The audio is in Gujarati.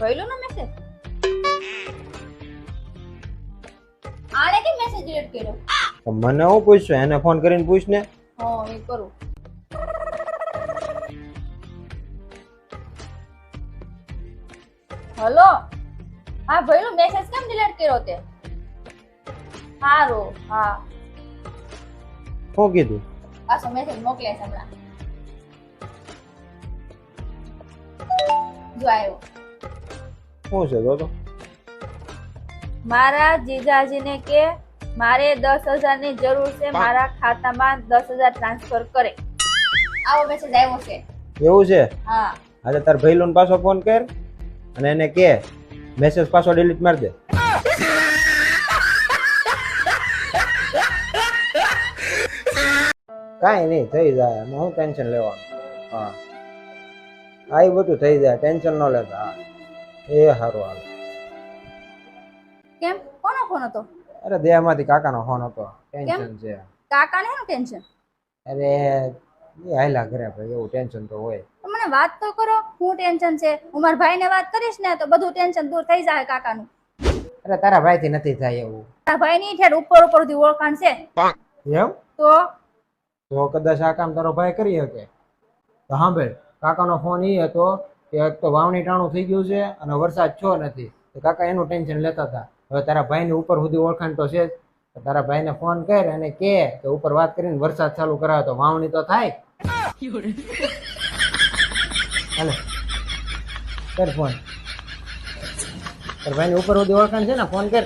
ભઈલો ને મેસેજ આને કે મેસેજ ડિલીટ કર્યો. તો મને હું પૂછશું એને ફોન કરીને પૂછ ને. હા એ કરું. હલો? હા ભઈલો મેસેજ કેમ ડિલીટ કર્યો તે? સારું હા. શું કીધું? પાછો મેસેજ મોકલે છે હમણાં. જો આવ્યો શું છે તો. મારા જીજાજીને કે મારે દસ હજારની જરૂર છે મારા ખાતામાં દસ હજાર ટ્રાન્સફર કરે. આવો મેસેજ આવ્યો છે. એવું છે? હા. આજે તાર ભાઈલોને પાછો ફોન કર અને એને કે મેસેજ પાછો ડિલીટ મારી દે. કાંઈ નહીં થઈ જાય. એમાં હું ટેન્શન લેવાનું? હા. આ ઈ બધું થઈ જાય ટેન્શન ન લેતા. હા એ સારું હાલ. કેમ? કોનો ફોન હતો? અરે દેહમાંથી કાકાનો ફોન હતો. ટેન્શન છે. કાકાને શું ટેન્શન? અરે એ હાલા ઘરે ભાઈ એવું ટેન્શન તો હોય. મને વાત તો કરો શું ટેન્શન છે? હું મારા ભાઈને વાત કરીશ ને તો બધું ટેન્શન દૂર થઈ જાય કાકાનું. અરે તારા ભાઈથી નથી થાય એવું. તારા ભાઈની ઠેર ઉપર ઉપરથી ઓળખાણ છે. એમ? તો? તો કદાચ આ કામ તારો ભાઈ કરી શકે. તો સાંભળ. કાકાનો ફોન એ હતો કે એક તો વાવણી ટાણું થઈ ગયું છે અને વરસાદ છો નથી. તો કાકા એનું ટેન્શન લેતા હતા. હવે તારા ભાઈની ઉપર સુધી ઓળખાણ તો છે જ. તારા ભાઈને ફોન કર અને કે ઉપર વાત કરીને વરસાદ ચાલુ કરાવે તો વાવણી તો થાય. હાલે. કર ફોન તારા ભાઈની ઉપર સુધી ઓળખાણ છે ને? ફોન કર.